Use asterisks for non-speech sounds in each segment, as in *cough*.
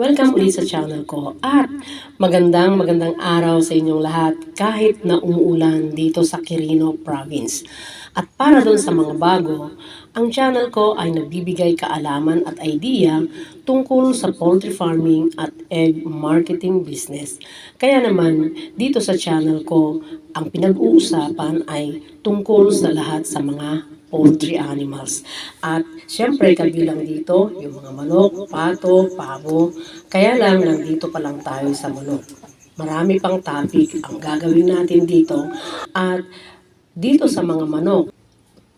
Welcome ulit sa channel ko at magandang magandang araw sa inyong lahat kahit na umuulan dito sa Quirino Province. At para doon sa mga bago, ang channel ko ay nagbibigay kaalaman at idea tungkol sa poultry farming at egg marketing business. Kaya naman, dito sa channel ko, ang pinag-uusapan ay tungkol sa lahat sa mga poultry animals. At syempre kabilang dito yung mga manok, pato, pabo. Kaya lang nandito pa lang tayo sa manok. Marami pang topic ang gagawin natin dito. At dito sa mga manok,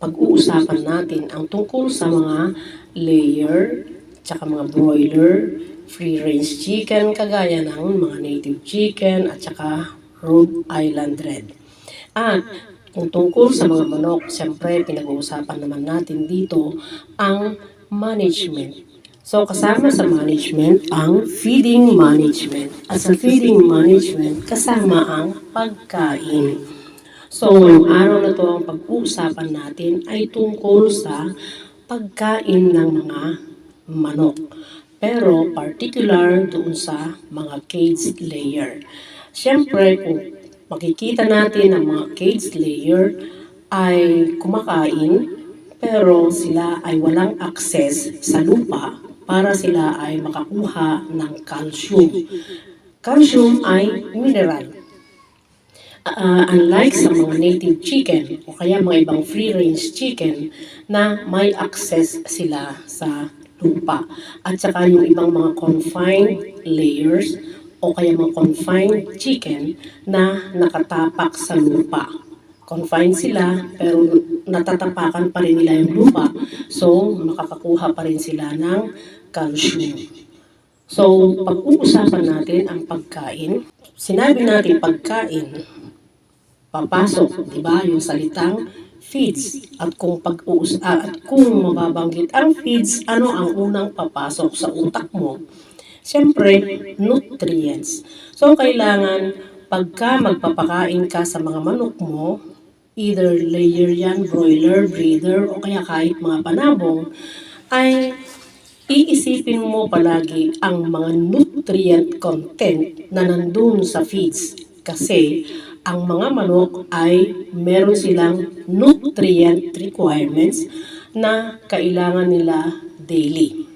pag-uusapan natin ang tungkol sa mga layer, tsaka mga broiler, free-range chicken, kagaya ng mga native chicken, at tsaka Rhode Island Red. At kung tungkol sa mga manok, siyempre pinag-uusapan naman natin dito ang management. So kasama sa management ang feeding management. At sa feeding management, kasama ang pagkain. So ngayong araw na to ang pag-uusapan natin ay tungkol sa pagkain ng mga manok. Pero particular doon sa mga cage layer. Siyempre, kung makikita natin ang mga cage layer ay kumakain pero sila ay walang access sa lupa para sila ay makakuha ng calcium. Calcium ay mineral. Ah, unlike sa mga native chicken o kaya mga ibang free-range chicken na may access sila sa lupa. At saka yung ibang mga confined layers o kaya mga confined chicken na nakatapak sa lupa. Confined sila pero natatapakan pa rin nila yung lupa so makakakuha pa rin sila ng calcium. So, pag-uusapan natin ang pagkain, sinabi natin pagkain, papasok, di ba, yung salitang feeds. At kung pag ah, at kung mababanggit ang feeds, ano ang unang papasok sa utak mo? Siyempre, nutrients. So, kailangan pagka magpapakain ka sa mga manok mo, either layer yan, broiler, breeder, o kaya kahit mga panabong, ay iisipin mo palagi ang mga nutrient content na nandun sa feeds. Kasi ang mga manok ay meron silang nutrient requirements na kailangan nila daily.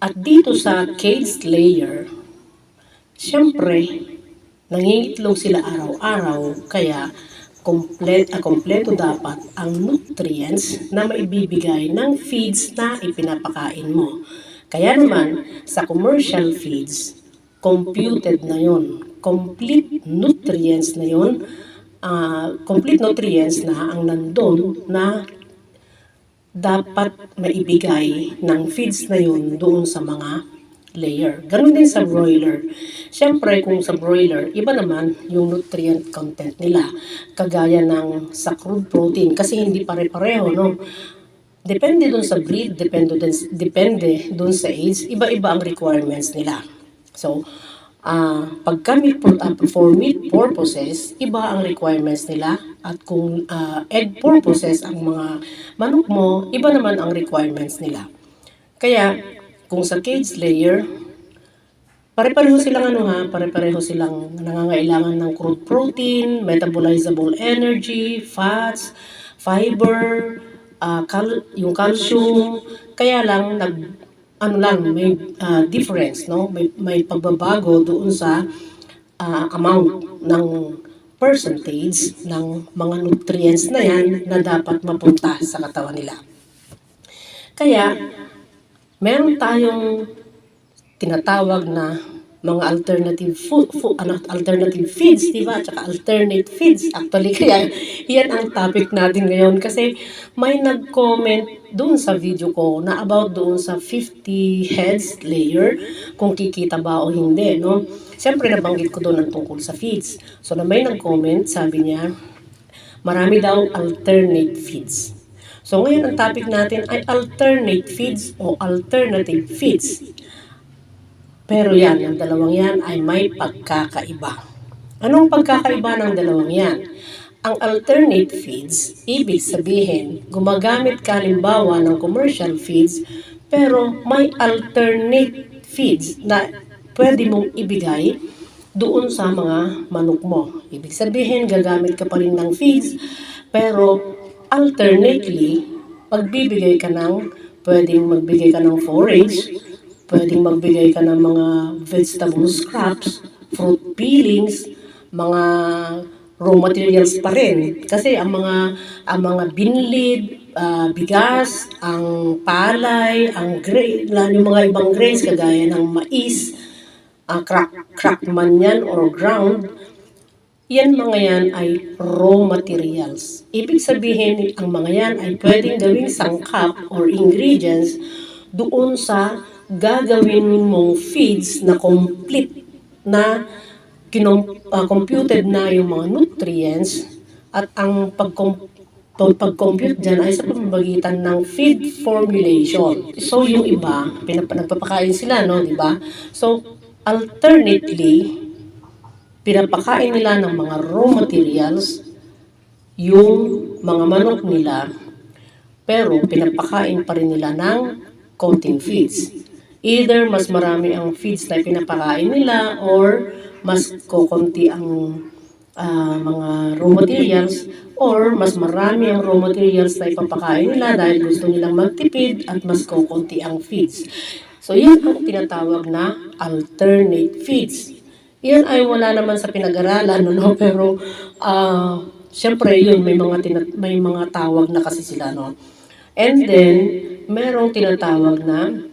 At dito sa cage layer, syempre, nangingitlog sila araw-araw, kaya komplet, ah, kompleto dapat ang nutrients na maibibigay ng feeds na ipinapakain mo. Kaya naman, sa commercial feeds, computed na yon complete nutrients na yon ah, complete nutrients na ang nandun na dapat maibigay ng feeds na yun doon sa mga layer. Ganun din sa broiler. Siyempre, kung sa broiler, iba naman yung nutrient content nila. Kagaya ng sa crude protein. Kasi hindi pare-pareho, no? Depende dun sa breed, depende dun, depende dun sa age, iba-iba ang requirements nila. So, ah pagka meat for, uh, for purposes, iba ang requirements nila. At kung ah, egg purposes ang mga manok mo, iba naman ang requirements nila. Kaya, kung sa cage layer, pare-pareho silang ano ha, pare-pareho silang nangangailangan ng crude protein, metabolizable energy, fats, fiber, ah, cal- yung calcium, kaya lang nag ano lang may ah, difference no may may pagbabago doon sa ah, amount ng percentage ng mga nutrients na yan na dapat mapunta sa katawan nila. Kaya meron tayong tinatawag na mga alternative food, food ano, alternative feeds, di ba? Tsaka alternate feeds. Actually, *laughs* kaya yan ang topic natin ngayon kasi may nag-comment doon sa video ko na about doon sa 50 heads layer kung kikita ba o hindi, no? Siyempre, nabanggit ko doon ang tungkol sa feeds. So, na may nag-comment, sabi niya, marami daw alternate feeds. So, ngayon ang topic natin ay alternate feeds o alternative feeds. Pero yan, ang dalawang yan ay may pagkakaiba. Anong pagkakaiba ng dalawang yan? Ang alternate feeds, ibig sabihin, gumagamit ka halimbawa ng commercial feeds, pero may alternate feeds na pwede mong ibigay doon sa mga manok mo. Ibig sabihin, gagamit ka pa rin ng feeds, pero alternately, magbibigay ka ng, pwedeng magbigay ka ng forage, pwedeng magbigay ka ng mga vegetable scraps, fruit peelings, mga raw materials pa rin. Kasi ang mga ang mga binlid, ah, bigas, ang palay, ang grain, lalo yung mga ibang grains kagaya ng mais, ah, crack, crack man yan or ground, yan mga yan ay raw materials. Ibig sabihin, ang mga yan ay pwedeng gawing sangkap or ingredients doon sa gagawin mong feeds na complete na kinom, ah, computed na yung mga nutrients at ang pag-com- pag- pag-compute dyan ay sa pamamagitan ng feed formulation. So, yung iba, pinap- sila, no, di ba? So, alternately, pinapakain nila ng mga raw materials yung mga manok nila pero pinapakain pa rin nila ng coating feeds. Either mas marami ang feeds na pinapakain nila or mas kokonti ang ah, mga raw materials or mas marami ang raw materials na ipapakain nila dahil gusto nilang magtipid at mas kokonti ang feeds. So, yan ang tinatawag na alternate feeds. Yan ay wala naman sa pinag-aralan, no? *laughs* pero ah syempre yun, may mga, tina- may mga tawag na kasi sila. No? And then, merong tinatawag na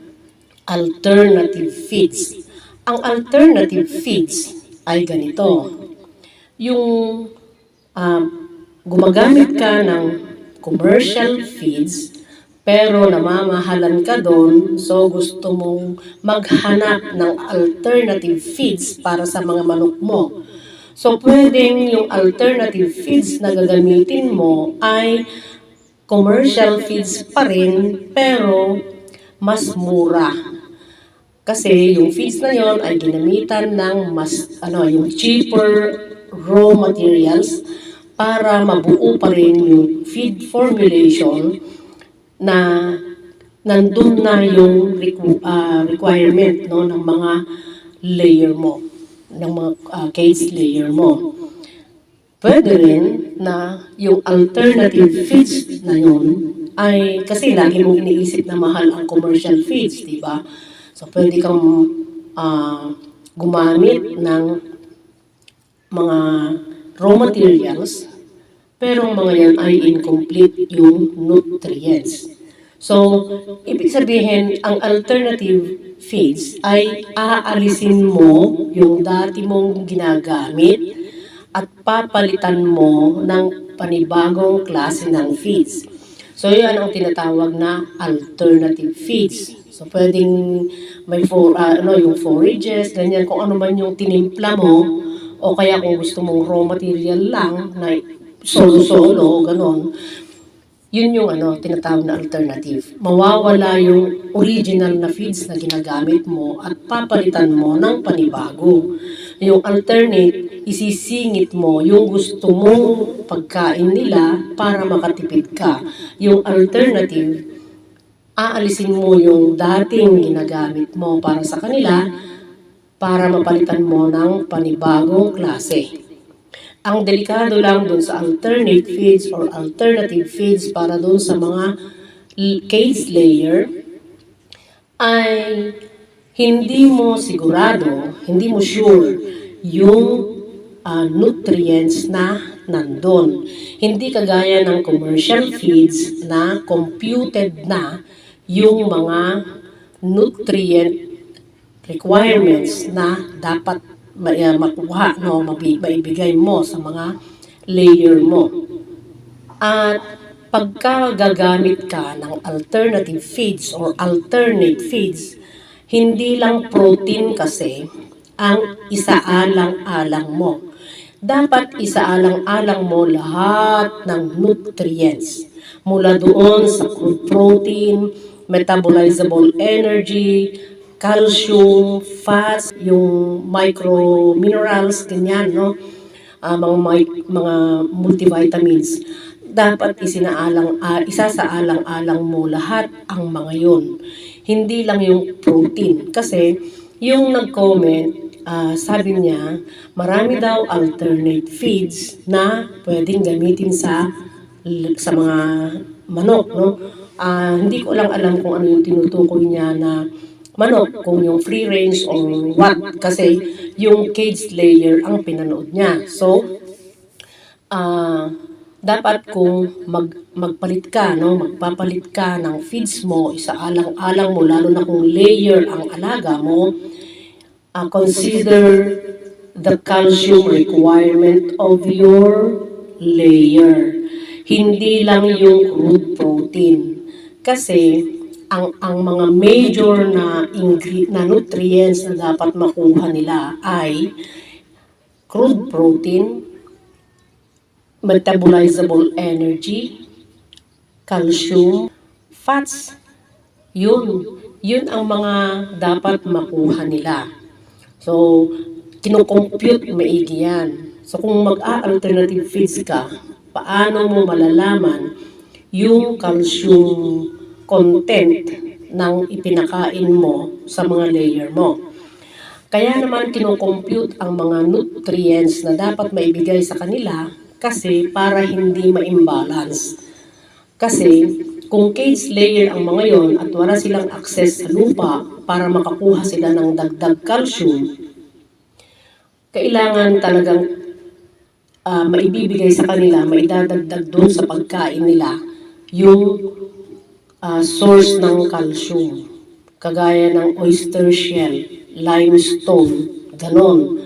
alternative feeds. Ang alternative feeds ay ganito. Yung um, gumagamit ka ng commercial feeds, pero namamahalan ka doon, so gusto mong maghanap ng alternative feeds para sa mga manok mo. So, pwedeng yung alternative feeds na gagamitin mo ay commercial feeds pa rin, pero mas mura. Kasi yung feeds na yon ay ginamitan ng mas, ano, yung cheaper raw materials para mabuo pa rin yung feed formulation na nandun na yung requ- ah, requirement no, ng mga layer mo, ng mga ah, cage layer mo. Pwede rin na yung alternative feeds na yun ay kasi lagi mong iniisip na mahal ang commercial feeds, di ba? So pwede kang ah, gumamit ng mga raw materials pero mga yan ay incomplete yung nutrients. So, ibig sabihin, ang alternative feeds ay aalisin mo yung dati mong ginagamit at papalitan mo ng panibagong klase ng feeds. So, yan ang tinatawag na alternative feeds. So, pwedeng may for, ah, ano, yung forages, ganyan, kung ano man yung tinimpla mo, o kaya kung gusto mong raw material lang, na solo-solo, ganon, yun yung ano, tinatawag na alternative. Mawawala yung original na feeds na ginagamit mo at papalitan mo ng panibago. Yung alternate, isisingit mo yung gusto mong pagkain nila para makatipid ka. Yung alternative, aalisin mo yung dating ginagamit mo para sa kanila para mapalitan mo ng panibagong klase. Ang delikado lang dun sa alternate feeds or alternative feeds para dun sa mga cage layer ay hindi mo sigurado, hindi mo sure yung ah, nutrients na nandun. Hindi kagaya ng commercial feeds na computed na yung mga nutrient requirements na dapat uh, makuha, no, maibigay mo sa mga layer mo. At pagka gagamit ka ng alternative feeds or alternate feeds, hindi lang protein kasi ang isaalang-alang mo. Dapat isaalang-alang mo lahat ng nutrients. Mula doon sa crude protein, metabolizable energy, calcium, fats, yung micro minerals, ganyan, no? Ah, mga, mga multivitamins. Dapat isinaalang, ah, isasaalang-alang mo lahat ang mga yon. hindi lang yung protein. Kasi yung nag-comment, ah, sabi niya, marami daw alternate feeds na pwedeng gamitin sa sa mga manok, no? Ah, hindi ko lang alam kung ano yung tinutukoy niya na manok, kung yung free range or what. Kasi yung cage layer ang pinanood niya. So, ah dapat kung mag, magpalit ka, no, magpapalit ka ng feeds mo, isaalang-alang mo, lalo na kung layer ang alaga mo, ah, consider the calcium requirement of your layer. Hindi lang yung crude protein. Kasi ang ang mga major na ingre- na nutrients na dapat makuha nila ay crude protein, metabolizable energy, calcium, fats. Yun, yun ang mga dapat makuha nila. So, kinocompute maigi yan. So, kung mag-a-alternative feeds ka, paano mo malalaman yung calcium content ng ipinakain mo sa mga layer mo. Kaya naman kinocompute ang mga nutrients na dapat maibigay sa kanila kasi para hindi ma-imbalance. Kasi kung cage layer ang mga yon at wala silang access sa lupa para makakuha sila ng dagdag calcium, kailangan talagang ah, maibibigay sa kanila, maidadagdag doon sa pagkain nila yung ah, source ng calcium. Kagaya ng oyster shell, limestone, ganon.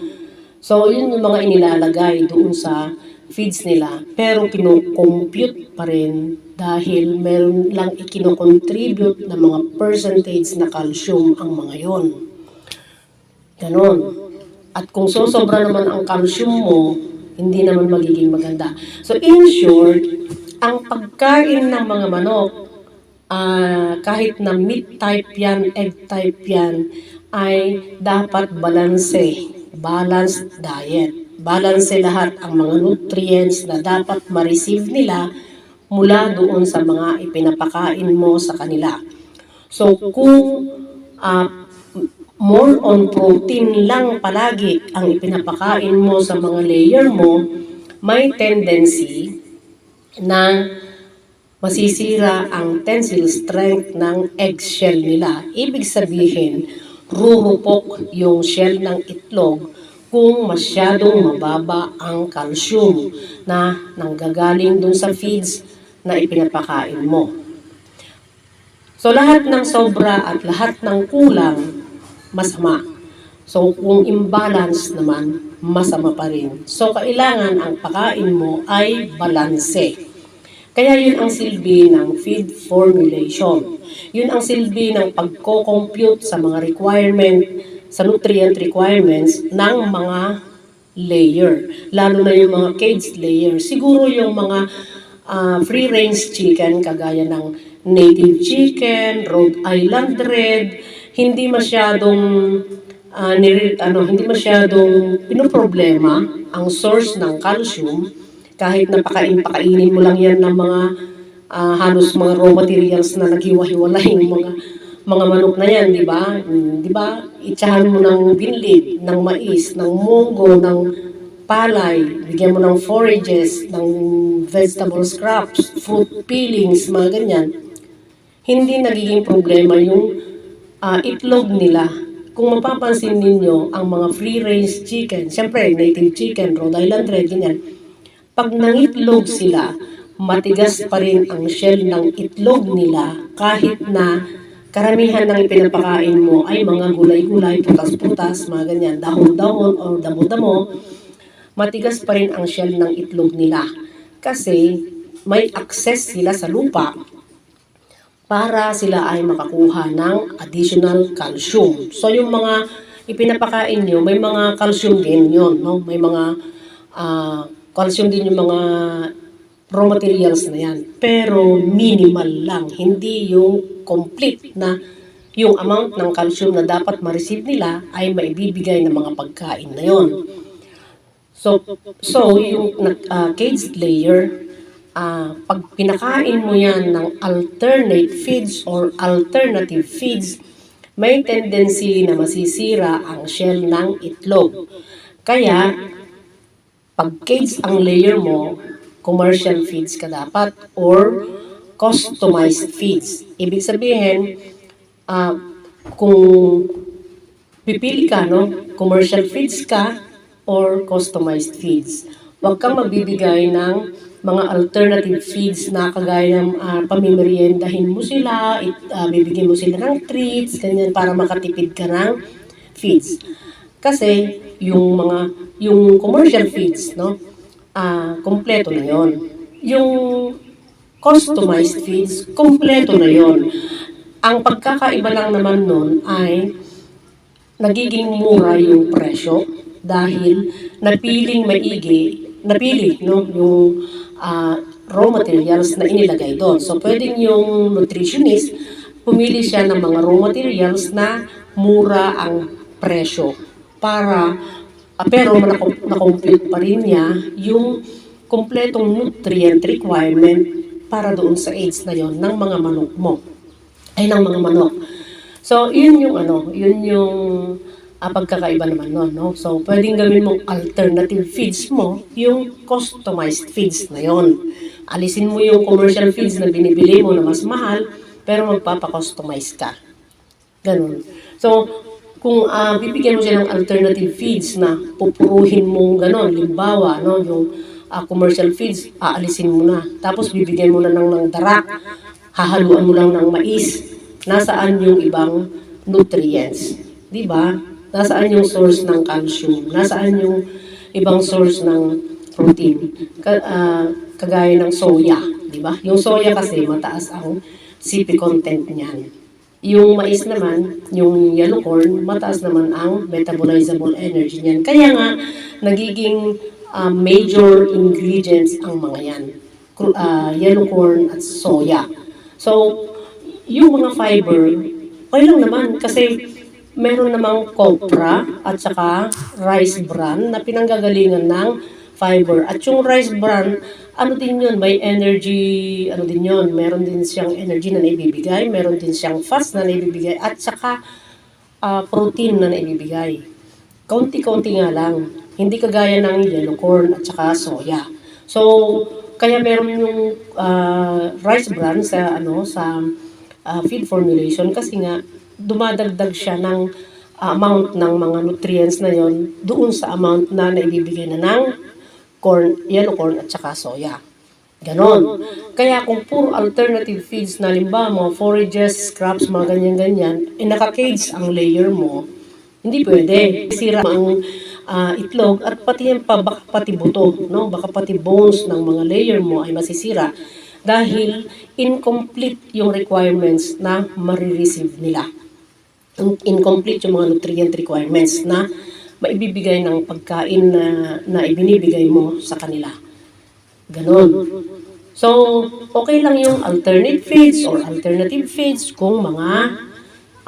So, yun yung mga inilalagay doon sa feeds nila. Pero kinocompute pa rin dahil meron lang ikinocontribute na mga percentage na calcium ang mga yon. Ganon. At kung sosobra naman ang calcium mo, hindi naman magiging maganda. So in short, ang pagkain ng mga manok, ah, kahit na meat type yan, egg type yan, ay dapat balanse, balanced diet. Balanse lahat ang mga nutrients na dapat ma-receive nila mula doon sa mga ipinapakain mo sa kanila. So kung ah, more on protein lang palagi ang ipinapakain mo sa mga layer mo, may tendency na masisira ang tensile strength ng eggshell nila. Ibig sabihin, rurupok yung shell ng itlog kung masyadong mababa ang calcium na nanggagaling dun sa feeds na ipinapakain mo. So lahat ng sobra at lahat ng kulang, masama. So kung imbalance naman, masama pa rin. So kailangan ang pakain mo ay balanse. Kaya yun ang silbi ng feed formulation. Yun ang silbi ng pagko-compute sa mga requirement, sa nutrient requirements ng mga layer. Lalo na yung mga cage layer. Siguro yung mga ah, free-range chicken, kagaya ng native chicken, Rhode Island Red, hindi masyadong ah, nire- ano, hindi masyadong pinoproblema ang source ng calcium kahit napakain-pakainin mo lang yan ng mga ah, halos mga raw materials na naghiwa-hiwalay yung mga mga manok na yan, di ba? Mm, Di ba? Itsahan mo ng binlid, ng mais, ng munggo, ng palay, bigyan mo ng forages, ng vegetable scraps, fruit peelings, mga ganyan. Hindi nagiging problema yung ah, itlog nila. Kung mapapansin ninyo, ang mga free-range chicken, siyempre, native chicken, Rhode Island Red, ganyan, pag nangitlog sila, matigas pa rin ang shell ng itlog nila kahit na karamihan ng ipinapakain mo ay mga gulay-gulay, putas-putas, mga ganyan, dahon-dahon o damo-damo, matigas pa rin ang shell ng itlog nila. Kasi may access sila sa lupa para sila ay makakuha ng additional calcium. So yung mga ipinapakain nyo, may mga calcium din yun, no? May mga ah, calcium din yung mga raw materials na yan. Pero minimal lang, hindi yung complete na yung amount ng calcium na dapat ma-receive nila ay maibibigay ng mga pagkain na yon. So, so yung ah, caged layer, ah, pag pinakain mo yan ng alternate feeds or alternative feeds, may tendency na masisira ang shell ng itlog. Kaya, pag cage ang layer mo, commercial feeds ka dapat or customized feeds. Ibig sabihin, ah, kung pipili ka, no? Commercial feeds ka or customized feeds. Huwag kang magbibigay ng mga alternative feeds na kagaya ng uh, pamimeriendahin mo sila, it, ah, bibigyan mo sila ng treats, ganyan, para makatipid ka ng feeds. Kasi yung mga yung commercial feeds, no? Ah, kompleto na 'yon. Yung customized feeds, kompleto na 'yon. Ang pagkakaiba lang naman nun ay nagiging mura yung presyo dahil napiling maigi, napili no, yung ah, raw materials na inilagay doon. So pwedeng yung nutritionist pumili siya ng mga raw materials na mura ang presyo para ah, pero nakomplete pa rin niya yung kompletong nutrient requirement para doon sa AIDS na yon ng mga manok mo ay ng mga manok. So, yun yung ano, yun yung ah, pagkakaiba naman nun, no? So, pwedeng gawin mong alternative feeds mo, yung customized feeds na yon. Alisin mo yung commercial feeds na binibili mo na mas mahal, pero magpapa-customize ka. Ganun. So, kung ah, bibigyan mo siya ng alternative feeds na pupuruhin mo gano'n, limbawa, no, yung ah, commercial feeds, aalisin mo na. Tapos bibigyan mo na ng, ng darak, hahaluan mo lang ng mais. Nasaan yung ibang nutrients? Di ba? Nasaan yung source ng calcium? Nasaan yung ibang source ng protein? Ka, ah, kagaya ng soya, di ba? Yung soya kasi mataas ang CP content niyan. Yung mais naman, yung yellow corn, mataas naman ang metabolizable energy niyan. Kaya nga, nagiging ah, major ingredients ang mga yan. Ah, yellow corn at soya. So, yung mga fiber, okay lang naman kasi meron namang copra at saka rice bran na pinanggagalingan ng fiber. At yung rice bran, ano din yun, may energy, ano din yun, meron din siyang energy na naibibigay, meron din siyang fats na naibibigay, at saka ah, protein na naibibigay. Kaunti-kaunti nga lang. Hindi kagaya ng yellow corn at saka soya. So, kaya meron yung ah, rice bran sa ano sa ah, feed formulation kasi nga dumadagdag siya ng amount ng mga nutrients na yon doon sa amount na naibibigay na ng corn, yellow corn at saka soya. Ganon. Kaya kung puro alternative feeds na limba, mga forages, scraps, mga ganyan-ganyan, eh naka-cage ang layer mo, hindi pwede. Sira ang ah, itlog at pati yan pa, baka pati buto, no? baka pati bones ng mga layer mo ay masisira dahil incomplete yung requirements na marireceive nila. In- Incomplete yung mga nutrient requirements na maibibigay ng pagkain na, na ibinibigay mo sa kanila. Ganon. So, okay lang yung alternate feeds or alternative feeds kung mga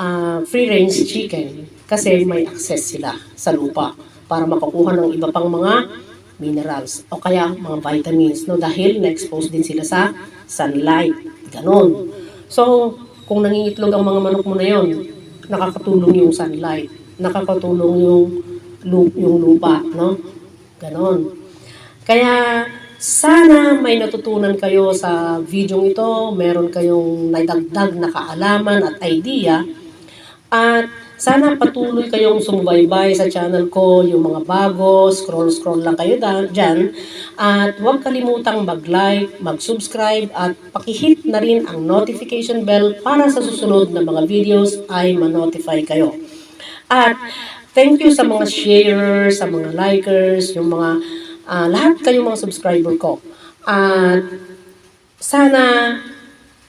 ah, free-range chicken kasi may access sila sa lupa para makakuha ng iba pang mga minerals o kaya mga vitamins no dahil na-expose din sila sa sunlight ganon so kung nangingitlog ang mga manok mo na yon nakakatulong yung sunlight nakakatulong yung lu- yung lupa no ganon kaya sana may natutunan kayo sa video ito, meron kayong naidagdag na kaalaman at idea. At sana patuloy kayong sumubaybay sa channel ko, yung mga bago, scroll-scroll lang kayo dyan. At huwag kalimutang mag-like, mag-subscribe at pakihit na rin ang notification bell para sa susunod na mga videos ay ma-notify kayo. At thank you sa mga sharers, sa mga likers, yung mga ah, lahat kayong mga subscriber ko. At sana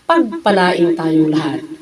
pagpalain tayong lahat.